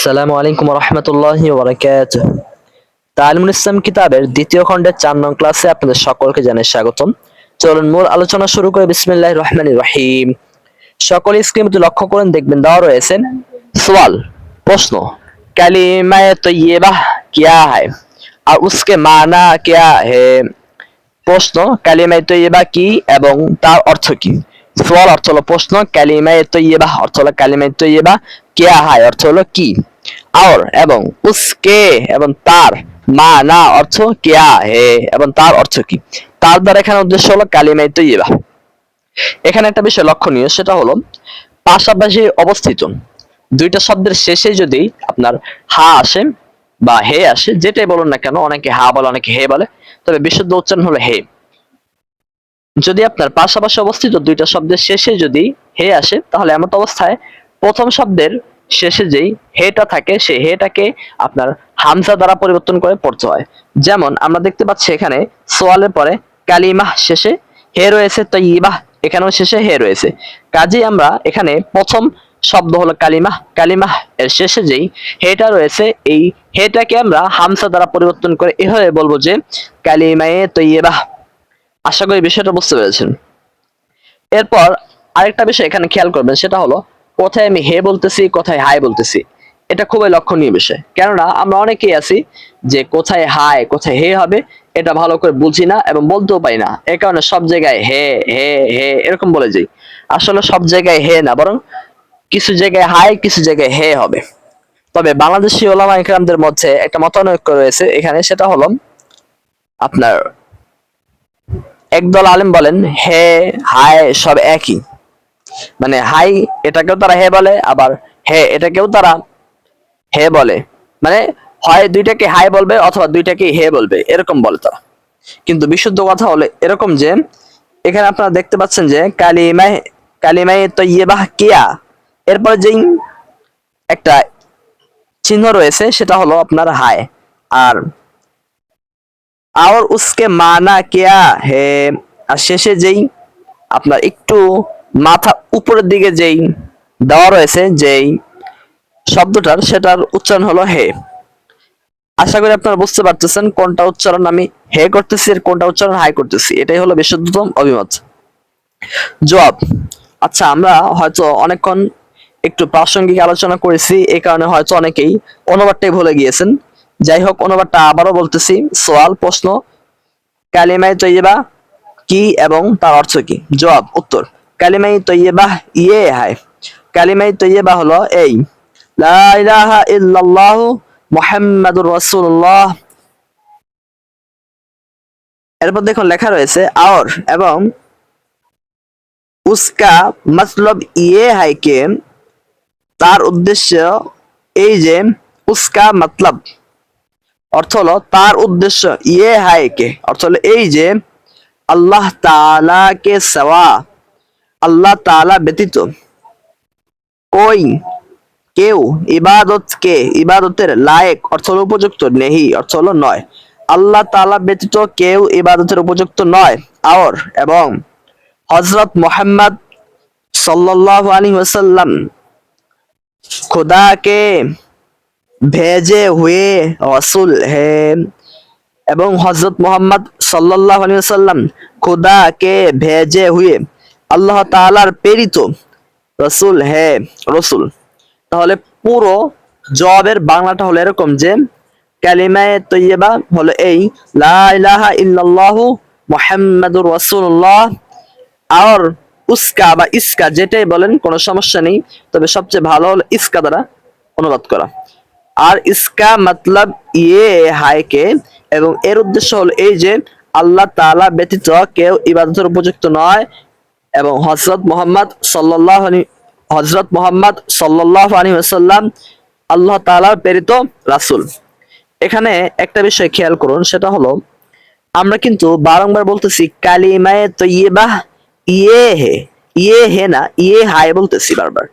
আসসালামু আলাইকুম রহমতুল্লাহি ওবরাকাত। তালিমুল ইসলাম কিতাবের দ্বিতীয় খণ্ডের চার নং ক্লাসে আপনাদের সকলকে জানাই স্বাগতম। চলুন মূল আলোচনা শুরু করে। বিসমিল্লাহ রহমান রহিম। সকল স্ক্রিনটি লক্ষ্য করেন, দেখবেন দেওয়া রয়েছে সওয়াল প্রশ্ন, কালিমায়ে তৈয়বাহ কিয়া है আর উসকে মানা কিয়া হে? প্রশ্ন, কালিমায়ে তৈয়বা কি এবং তার অর্থ কি? সওয়াল অর্থ হলো প্রশ্ন, কালিমায়ে তৈয়বা অর্থ হলো, কালিমায়ে তৈয়বা কিয়া হায় অর্থ হলো কি? আর এবং উসকে এবং তার মানা অর্থ কিয়া হে এবং তার অর্থ কি? তার দ্বারা এখানে উদ্দেশ্য হলো কালিমায়ে তৈয়বা। এখানে একটা বিষয় লক্ষণীয়, সেটা হলো পাশাপাশি অবস্থিত। দুইটা শব্দের শেষে যদি আপনার হা আসে বা হে আসে, যেটাই বলুন না কেন, অনেকে হা বলে, অনেকে হে বলে, তবে বিশুদ্ধ উচ্চারণ হলো হে। যদি আপনার পাশাপাশি অবস্থিত দুইটা শব্দের শেষে যদি হে আসে, তাহলে এমন অবস্থায় প্রথম শব্দের শেষে যেই হেটা থাকে সে হেটাকে আপনার হামজা দ্বারা পরিবর্তন করে পড়তে হয়। যেমন আমরা দেখতে পাচ্ছি এখানে সোয়ালের পরে কালিমাহ শেষে, হে রয়েছে তো ইবাহ এখানেও শেষে হে রয়েছে। কাজেই আমরা এখানে প্রথম শব্দ হলো কালিমাহ। কালিমাহ এর শেষে যেই হেটা রয়েছে, এই হেটাকে আমরা হামসা দ্বারা পরিবর্তন করে এভাবে বলব যে কালিমায়ে তৈবাহ আশা করি বিষয়টা বুঝতে পেরেছেন। এরপর আরেকটা বিষয় এখানে খেয়াল করবেন, সেটা হলো কোথায় আমি হে বলতেছি, কোথায় হাই বলতেছি, এটা খুবই লক্ষণীয় বিষয়। কেননা আমরা অনেকেই আছি যে কোথায় হাই, কোথায় হে হবে, এটা ভালো করে বুঝি না এবং বলতেও পাই না। এ কারণে সব জায়গায় হে হে হে এরকম বলে যাই। আসলে সব জায়গায় হে না, বরং কিছু জায়গায় হাই, কিছু জায়গায় হে হবে। তবে বাংলাদেশি ওলামা ইকরামদের মধ্যে একটা মতানৈক্য রয়েছে। এখানে সেটা হলো আপনার একদল আলেম বলেন, হে হায় সব একই। মানে হাই এটাকেও তারা হে বলে, আবার হে এটাকেও তারা হে বলে। মানে হয় দুইটাকে হাই বলবে অথবা দুইটাকে হে বলবে, এরকম বলে তারা। কিন্তু বিশুদ্ধ কথা হলো এরকম যে, এখানে আপনারা দেখতে পাচ্ছেন যে, কালিমায় কালিমায় তো ইয়েবাহ কিয়া। এরপর যেই একটা চিহ্ন রয়েছে, সেটা হলো আপনার হাই আর আর উসকে মানা কিয়া হে। আর শেষে যেই আপনার একটু মাথা উপরের দিকে যেই দেওয়া রয়েছে, যেই শব্দটার, সেটার উচ্চারণ হলো হে। আশা করি আপনারা বুঝতে পারতেছেন কোনটা উচ্চারণ আমি হে করতেছি আর কোনটা উচ্চারণ হাই করতেছি। এটাই হলো বিশুদ্ধতম অভিমত। জবাব। আচ্ছা আমরা হয়তো অনেকক্ষণ একটু প্রাসঙ্গিক আলোচনা করেছি এই কারণে হয়তো অনেকেই অনুবাদটাই ভুলে গিয়েছেন। যাই হোক, অনুবাদটা আবারও বলতেছি, সোয়াল, প্রশ্ন কালিমাই তৈবা কি এবং তার অর্থ কি? জবাব, উত্তর। কালিমাই তৈবা ইয়ে হায়। কালিমাই তৈবা হলো এই, লা ইলাহা ইল্লাল্লাহু মুহাম্মাদুর রাসূলুল্লাহ। এরপর দেখুন লেখা রয়েছে আর এবং উসকা মতলব ইয়ে হাই কে, তার উদ্দেশ্য এই যে, উসকা মতলব। অর্থ হলো, তার উদ্দেশ্য ইয়ে হাই কে। অর্থ হলো এই যে, আল্লাহ তাআলা কে সেওয়া আল্লাহ তালা ব্যতীত। ওই কেউ? ইবাদতকে ইবাদতের লায়েক? অর্থ হলো উপযুক্ত, নেহি। অর্থ হলো নয়। আল্লাহ তালা ব্যতীত কেউ ইবাদতের উপযুক্ত নয়। আওর এবং হজরত মোহাম্মদ সাল্লাহ আলী ওসাল্লাম খোদাকে ভেজে হুয়ে রসুল হে এবং হজরত মোহাম্মদ সাল্লাহ আলী ওসাল্লাম খোদাকে ভেজে হুয়ে আল্লাহ তাআলার প্রেরিত রসুল হে রসুল। তাহলে পুরো জবাবের বাংলাটা হলো এরকম যে, কালিমায়ে তৈয়বা হলো এই, লা ইলাহা ইল্লাল্লাহু মুহাম্মাদুর রাসূলুল্লাহ। আর উস্কা বা ইস্কা যেটাই বলেন, কোনো সমস্যা নেই। তবে সবচেয়ে ভালো হলো ইস্কা দ্বারা অনুবাদ করা। আর ইস্কা মতলব ইয়ে হায়কে এবং এর উদ্দেশ্য হলো এই যে, আল্লাহ তাআলা ব্যতীত কেউ ইবাদতের উপযুক্ত নয় এবং হজরত মোহাম্মদ সাল্লাহ হজরত মোহাম্মদ সাল্লাহ আলী ওয়াসাল্লাম আল্লাহ তাআলার প্রেরিত রাসূল। এখানে একটা বিষয় খেয়াল করুন, সেটা হলো, আমরা কিন্তু বারংবার বলতেছি কালিমায়ে তৈয়বাহ ইয়ে বাহ ইয়ে হে ইয়ে হে না ইয়ে হাই বলতেছি বারবার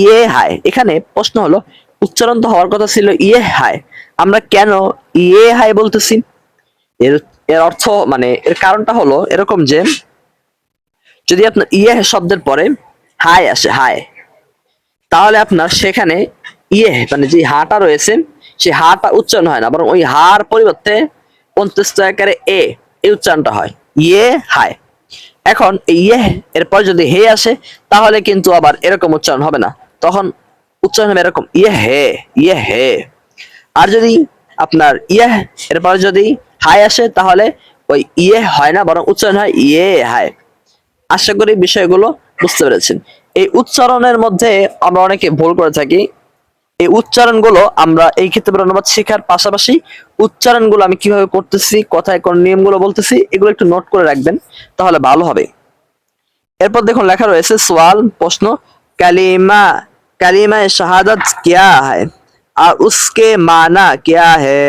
ইয়ে হায়। এখানে প্রশ্ন হলো, উচ্চারণ তো হওয়ার কথা ছিল ইয়ে হায়। আমরা কেন ইয়ে হায় বলতেছি? এর এর অর্থ মানে এর কারণটা হলো এরকম যে যদি আপনার ইয়ে শব্দের পরে হাই আসে হাই তাহলে আপনার সেখানে ইয়ে মানে যে হাটা রয়েছে, সেই হাটা উচ্চারণ হয় না, বরং ওই হার পরিবর্তে অন্তস্থ আকারে এ এই উচ্চারণটা হয়। ইয়ে হায়। এখন ইয়ে এরপর যদি হে আসে, তাহলে কিন্তু আবার এরকম উচ্চারণ হবে না। তখন উচ্চারণ হবে এরকম ইয়ে হে ইয়ে হে। আর যদি আপনার ইয়ে এরপর যদি হাই আসে, তাহলে ওই ইয়ে হয় না, বরং উচ্চারণ হয় ইয়ে হায়। আশা করি বিষয়গুলো বুঝতে পেরেছেন। এই উচ্চারণের মধ্যে আমরা অনেকে ভুল করে থাকি। এই উচ্চারণগুলো আমরা এই ক্ষেত্রে অনুবাদ শেখার পাশাপাশি উচ্চারণগুলো আমি কীভাবে করতেছি কথায় কোন নিয়মগুলো বলতেছি, এগুলো একটু নোট করে রাখবেন, তাহলে ভালো হবে। এরপর দেখুন, লেখা রয়েছে, সোয়াল, প্রশ্ন, কালিমা কালিমা শাহাদাত কিয়া হ্যায়? আর উসকে মানা কিয়া হে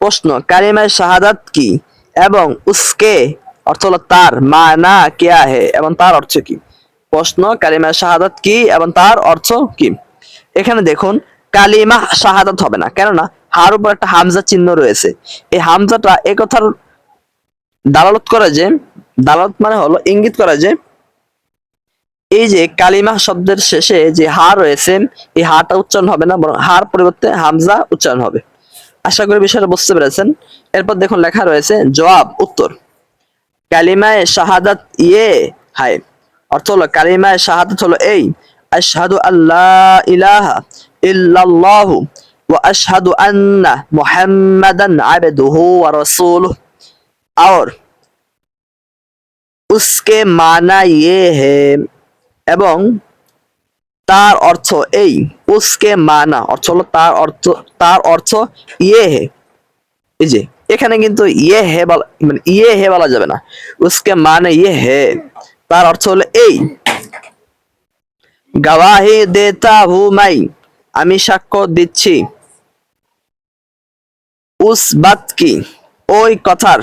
প্রশ্ন কালিমা শাহাদাত কি? এবং উসকে অর্থ হলো তার, মা না কেয়া এবং তার অর্থ কি? প্রশ্ন, কালিমা শাহাদাত কি, এবং তার অর্থ কি? এখানে দেখুন, কালিমা শাহাদাত হবে না, কেননা হার উপর একটা হামজা চিহ্ন রয়েছে। এই হামজাটা এ কথার দালালত করে যে, দালালত মানে হলো ইঙ্গিত করা যে, এই যে কালিমা শব্দের শেষে যে হা রয়েছে, এই হাটা উচ্চারণ হবে না, বরং হার পরিবর্তে হামজা উচ্চারণ হবে। আশা করি বিষয়টা বুঝতে পেরেছেন। এরপর দেখুন লেখা রয়েছে, জবাব, উত্তর। কালিমায় শাহাদাত ইয়ে হাই অর্থ হলো কালিমায় শাহাদাত হলো এই, আশহাদু আল্লাহ ইলাহা ইল্লাল্লাহু ওয়া আশহাদু আন্না মুহাম্মাদান আবদুহু ওয়া আর উসকে মানা ইয়ে হে এবং তার অর্থ এই, উসকে মানা, অর্থ হলো তার অর্থ তার অর্থ ইয়ে হে। এই যে এখানে কিন্তু ইয়ে হে বলা মানে ইয়ে হে বলা যাবে না। উসকে মানে ইয়ে হে। তার অর্থ হলো এই। গাওয়াহি দেতা হু মাই, আমি সাক্ষ্য দিচ্ছি। উস বাত কি, ওই কথার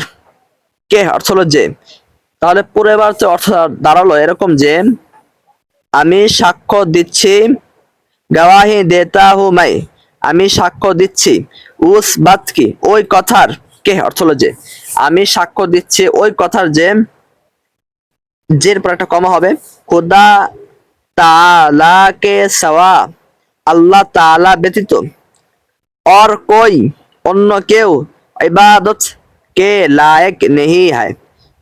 কে? অর্থ হলো যে। তাহলে পুরো এবার তো অর্থ দাঁড়াল এরকম যে, আমি সাক্ষ্য দিচ্ছি। গাওয়াহি দেতা হু মাই, আমি সাক্ষ্য দিচ্ছি। উস বাত কি, ওই কথার কে অর্থ হলো যে আমি সাক্ষ্য দিচ্ছি ওই কথার যে জের পর একটা কমা হবে খুদা তালা কে সওয়া আল্লাহ তালা ব্যতীত और कोई অন্য কেউ ইবাদত কে লায়ক নেহি হয়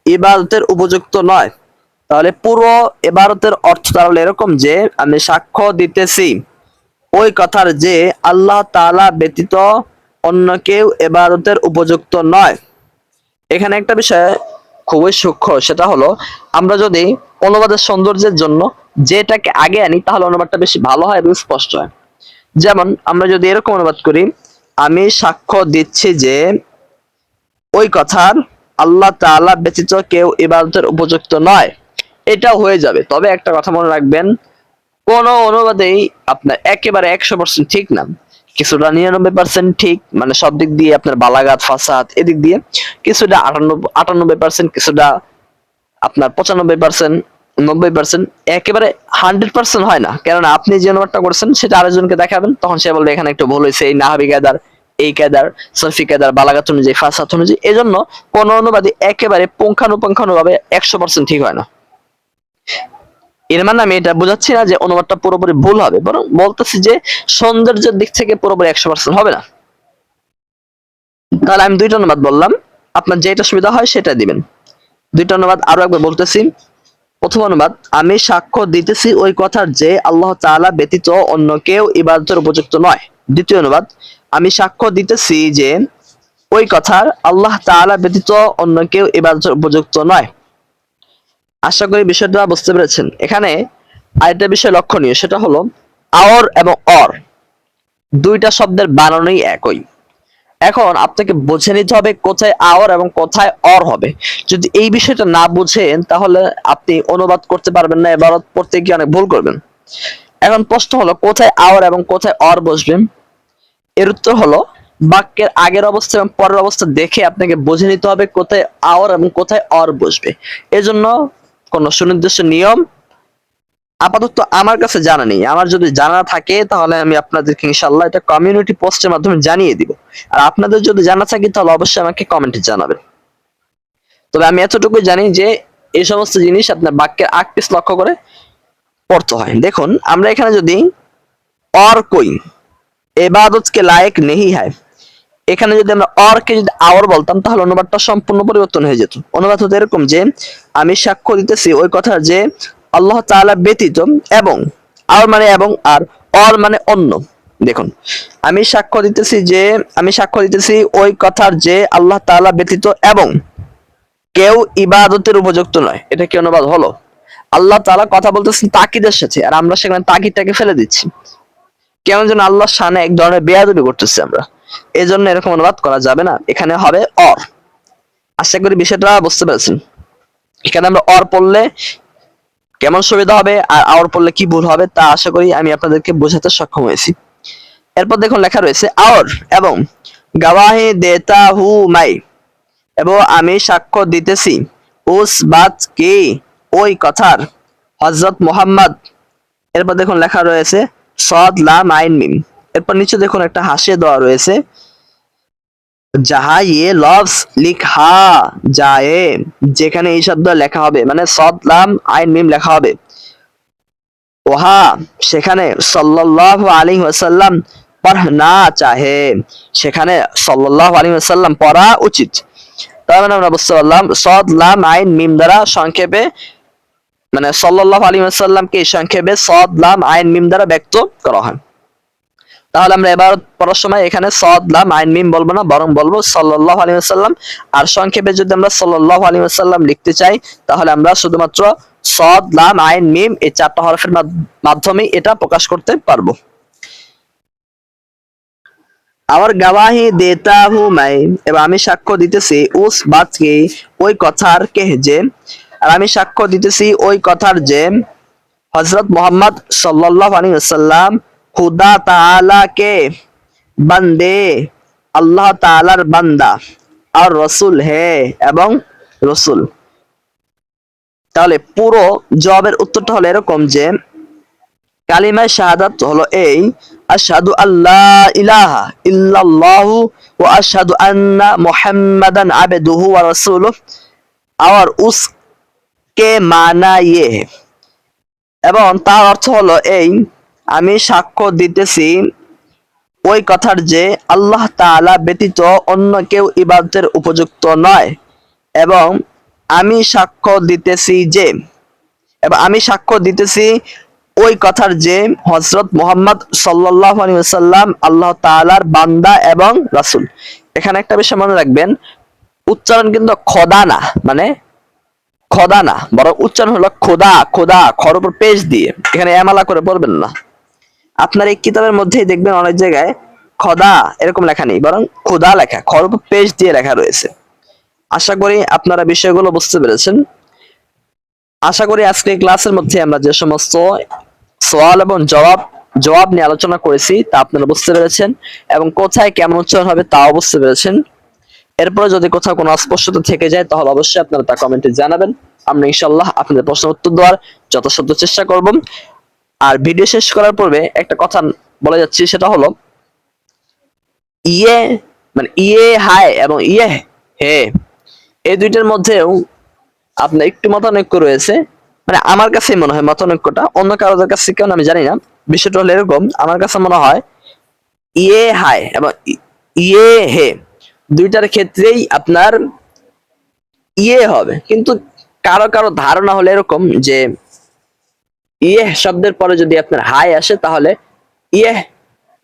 ইবাদতের উপযুক্ত নয় তাহলে পুরো ইবাদতের অর্থ তাহলে এরকম যে আমি সাক্ষ্য দিতেছি ওই কথার যে আল্লাহ তাআলা ব্যতীত অন্য কেউ ইবাদতের উপযুক্ত নয়। এখানে একটা বিষয় খুবই সূক্ষ্ম, সেটা হলো, আমরা যদি অনুবাদের সৌন্দর্যের জন্য যেটাকে আগে আনি, তাহলে অনুবাদটা বেশি ভালো হয় এবং স্পষ্ট হয়। যেমন, আমরা যদি এরকম অনুবাদ করি, আমি সাক্ষ্য দিচ্ছি যে ওই কথার আল্লাহ তাআলা ব্যতীত কেউ ইবাদতের উপযুক্ত নয়। এটাও হয়ে যাবে। তবে একটা কথা মনে রাখবেন, কোন অনুবাদেই আপনার একেবারে একশো পার্সেন্ট ঠিক না। কিছুটা নিরানব্বই পার্সেন্ট ঠিক মানে সব দিক দিয়ে আপনার বালাগাত ফাসাদ এদিক দিয়ে কিছুটা আটানব্বই আটানব্বই পার্সেন্ট কিছুটা আপনার পঁচানব্বই পার্সেন্ট নব্বই পার্সেন্ট একেবারে হান্ড্রেড পার্সেন্ট হয় না। কেননা আপনি যে অনুবাদটা করছেন, সেটা আরেকজনকে দেখাবেন, তখন সে বলবে, এখানে একটু ভুল হয়েছে, এই নাহাবি কায়দার, এই কায়দার সরফি কায়দার বালাগাত অনুযায়ী, ফাসাদ অনুযায়ী। এজন্য কোন অনুবাদই একেবারে পুঙ্খানুপুঙ্খানুভাবে একশো পার্সেন্ট ঠিক হয় না। এর মানে আমি এটা বোঝাচ্ছি না যে অনুবাদটা পুরোপুরি ভুল হবে, বরং বলতেছি যে সৌন্দর্যের দিক থেকে পুরোপুরি একশো পার্সেন্ট হবে না। তাহলে আমি দুইটা অনুবাদ বললাম, আপনার যেটা সুবিধা হয় সেটা দিবেন। দুইটা অনুবাদ আরও একবার বলতেছি। প্রথম অনুবাদ, আমি সাক্ষ্য দিতেছি ওই কথার যে আল্লাহ তাআলা ব্যতীত অন্য কেউ ইবাদতের উপযুক্ত নয়। দ্বিতীয় অনুবাদ, আমি সাক্ষ্য দিতেছি যে ওই কথার আল্লাহ তাআলা ব্যতীত অন্য কেউ ইবাদতের উপযুক্ত নয়। আশা করি বিষয়টা বুঝতে পেরেছেন। এখানে আরেকটা বিষয় লক্ষণীয়, সেটা হলো আওর এবং অর। দুইটা শব্দের বানানোই একই। এখন আপনাকে বুঝে নিতে হবে কোথায় আওর এবং কোথায় অর হবে। যদি এই বিষয়টা না বুঝেন, তাহলে আপনি অনুবাদ করতে পারবেন না এবার পড়তে গিয়ে অনেক ভুল করবেন। এখন প্রশ্ন হলো, কোথায় আওর এবং কোথায় অর বসবেন? এর উত্তর হলো, বাক্যের আগের অবস্থা এবং পরের অবস্থা দেখে আপনাকে বুঝে নিতে হবে কোথায় আওর এবং কোথায় অর বসবে। এজন্য কোনো সুনির্দিষ্ট নিয়ম আপাতত আমার কাছে জানা নেই। আমার যদি জানা থাকে, তাহলে আমি আপনাদেরকে ইনশাল্লাহ এটা কমিউনিটি পোস্টের মাধ্যমে জানিয়ে দিব। আর আপনাদের যদি জানা থাকে, তাহলে অবশ্যই আমাকে কমেন্টে জানাবেন। তবে আমি এতটুকু জানি যে, এই সমস্ত জিনিস আপনার বাক্যের আগ পিস লক্ষ্য করে পড়তে হয়। দেখুন, আমরা এখানে যদি অর কই, এবাদতকে লায়েক নেহি হয় এখানে যদি আমরা অর কে যদি আওয়ার বলতাম, তাহলে অনুবাদটা সম্পূর্ণ পরিবর্তন হয়ে যেত। অনুবাদ হতো এরকম যে, আমি সাক্ষ্য দিতেছি ওই কথার যে, আল্লাহ তাআলা ব্যতীত এবং আওয়ার মানে এবং, আর অর মানে অন্য। দেখুন, আমি সাক্ষ্য দিতেছি যে, আমি সাক্ষ্য দিতেছি ওই কথার যে, আল্লাহ তাআলা ব্যতীত এবং, কেউ ইবাদতের উপযুক্ত নয়। এটা কি অনুবাদ হলো? আল্লাহ তাআলা কথা বলতেছেন তাকিদের সাথে, আর আমরা সেখানে তাকিদটাকে ফেলে দিচ্ছি। কেমন যেন আল্লাহ সামনে এক ধরনের বেয়াদবি করতেছি আমরা। এই জন্য এরকম অনুবাদ করা যাবে না। এখানে হবে অর। আশা করি বিষয়টা বুঝতে পেরেছেন। এখানে আমরা অর পড়লে কেমন সুবিধা হবে আর আওয়ার পড়লে কি ভুল হবে তা আশা করি আমি আপনাদেরকে বোঝাতে সক্ষম হয়েছি। এরপর দেখুন লেখা রয়েছে, আওর এবং গাওয়াহি দেতা হু মাই এবং আমি সাক্ষ্য দিতেছি উস বাত কি ওই কথার হজরত মোহাম্মদ। এরপর দেখুন লেখা রয়েছে, সদ লাম আইন মিম এরপর নিচে দেখুন একটা হাসিয়ে দেওয়া রয়েছে। যাহা ইয়ে লফস লিখা, যায়, যেখানে এই শব্দ লেখা হবে মানে সদ লাম আইন, মিম লেখা হবে। ওহা, সেখানে সাল্লাল্লাহু আলাইহি ওয়াসাল্লাম পড়না চাহে, সেখানে সাল্লাল্লাহু আলাইহি ওয়াসাল্লাম পড়া উচিত। তার মানে আমরা বুঝতে পারলাম সদ লাম আইন, মিম দ্বারা সংক্ষেপে মানে সাল্লাল্লাহু আলাইহি ওয়াসাল্লামকে সংক্ষেপে সদ লাম আইন, মিম দ্বারা ব্যক্ত করা হয়। তাহলে আমরা এবার পড়ার সময় এখানে সদ লাম আইন মিম বলব না, বরং বলব সাল্লাল্লাহু আলাইহি ওয়াসাল্লাম। আর সংক্ষেপে যদি আমরা সাল্লাল্লাহু আলাইহি ওয়াসাল্লাম লিখতে চাই, তাহলে আমরা শুধুমাত্র সদ লাম আইন মিম এই চারটা হরফের মাধ্যমে এটা প্রকাশ করতে পারব। আমার গাওয়াহি দেতা হু মাই এবার আমি সাক্ষ্য দিতেছি উস বাতকে ওই কথার কে যে। আর আমি সাক্ষ্য দিতেছি ওই কথার যে। হজরত মোহাম্মদ সাল্লাল্লাহু আলাইহি ওয়াসাল্লাম খুদা তালা কে বন্দে, আল্লাহ তালার বান্দা, আর রসুল হে এবং রসুল। তাহলে পুরো জবের উত্তরটা হলো এরকম যে, কালিমায় শাহাদাত হলো এই, আশহাদু আল্লাহ ইলাহা ইল্লাল্লাহু ও আশহাদু আন্না মুহাম্মাদান আবদুহু ওয়া রাসূলুহু। আর উস কে মানা ইয়ে এবং তার অর্থ হলো এই আমি সাক্ষ্য দিতেছি ওই কথার যে আল্লাহ তাআলা ব্যতীত অন্য কেউ ইবাদতের উপযুক্ত নয়। এবং আমি সাক্ষ্য দিতেছি যে, এবং আমি সাক্ষ্য দিতেছি ওই কথার যে হজরত মোহাম্মদ সাল্লাল্লাহু আলাইহি আল্লাহ তাআলার বান্দা এবং রাসূল। এখানে একটা বিষয় মনে রাখবেন, উচ্চারণ কিন্তু খোদা না মানে খোদা না বরং উচ্চারণ হলো খোদা খোদা, খর উপর পেজ দিয়ে। এখানে এমালা করে পড়বেন না। আপনার এই কিতাবের মধ্যেই দেখবেন অনেক জায়গায় খদা এরকম লেখা নেই, বরং খোদা লেখা খর পেজ দিয়ে লেখা রয়েছে। আশা করি আপনারা বিষয়গুলো বুঝতে পেরেছেন। আশা করি আজকে ক্লাসের মধ্যে আমরা যে সমস্ত সওয়াল এবং জবাব জবাব নিয়ে আলোচনা করেছি তা আপনারা বুঝতে পেরেছেন এবং কোথায় কেমন উচ্চারণ হবে তাও বুঝতে পেরেছেন। এরপরে যদি কোথাও কোনো অস্পষ্টতা থেকে যায়, তাহলে অবশ্যই আপনারা তা কমেন্টে জানাবেন। আমরা ইনশাল্লাহ আপনাদের প্রশ্ন উত্তর দেওয়ার যথাসাধ্য চেষ্টা করব। আর ভিডিও শেষ করার পূর্বে একটা কথা বলে যাচ্ছি, সেটা হলো ইয়ে মানে ইয়ে হায় এবং ইয়ে হে, এই দুইটার মধ্যেও আপনার একটু মতানৈক্য রয়েছে। মানে আমার কাছে মনে হয় মতানৈক্যটা, অন্য কারোদের কাছে কেমন আমি জানি না। বিষয়টা হলো এরকম, আমার কাছে মনে হয় ইয়ে হায় এবং ইয়ে হে, দুইটার ক্ষেত্রেই আপনার ইয়ে হবে। কিন্তু কারও কারও ধারণা হলো এরকম যে ইয়ে শব্দের পরে যদি আপনার হাই আসে, তাহলে ইয়ে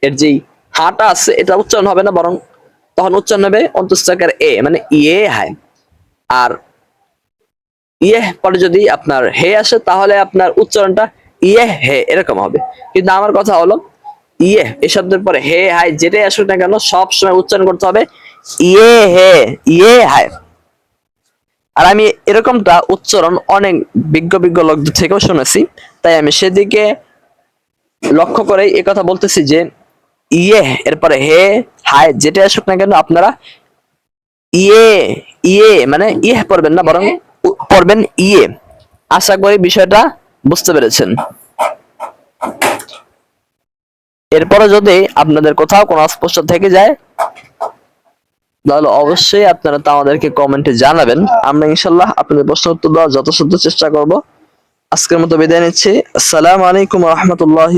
এর যেই হাটা আছে, এটা উচ্চারণ হবে না, বরং তখন উচ্চারণ হবে অন্তঃস্থকার এ মানে ইয়ে হাই আর ইয়ে পরে যদি আপনার হে আসে, তাহলে আপনার উচ্চারণটা ইয়ে হে, এরকম হবে। কিন্তু আমার কথা হলো ইয়ে এই শব্দের পরে হে হাই যেটাই আসুক না কেন সব সময় উচ্চারণ করতে হবে ইয়ে হে ইয়ে হাই আর আমি এরকমটা উচ্চারণ অনেক বিজ্ঞ বিজ্ঞ লোকদের থেকেও শুনেছি তাই আমি সেদিকে লক্ষ্য করে এই কথা বলতেছি যে ইয়ে এরপরে হে হাই যেটা আসুক না কেন আপনারা ইয়ে ইয়ে মানে ইয়ে পড়বেন না বরং পড়বেন ইয়ে। আশা করি বিষয়টা বুঝতে পেরেছেন। এরপরে যদি আপনাদের কোথাও কোনো অস্পষ্ট থেকে যায় তাহলে অবশ্যই আপনারা তা আমাদেরকে কমেন্টে জানাবেন। আমরা ইনশাল্লাহ আপনাদের প্রশ্ন উত্তর দেওয়ার যথাসাধ্য চেষ্টা করব। আজকের মতো বিদায় নিচ্ছি। আসসালামু আলাইকুম রহমতুল্লাহ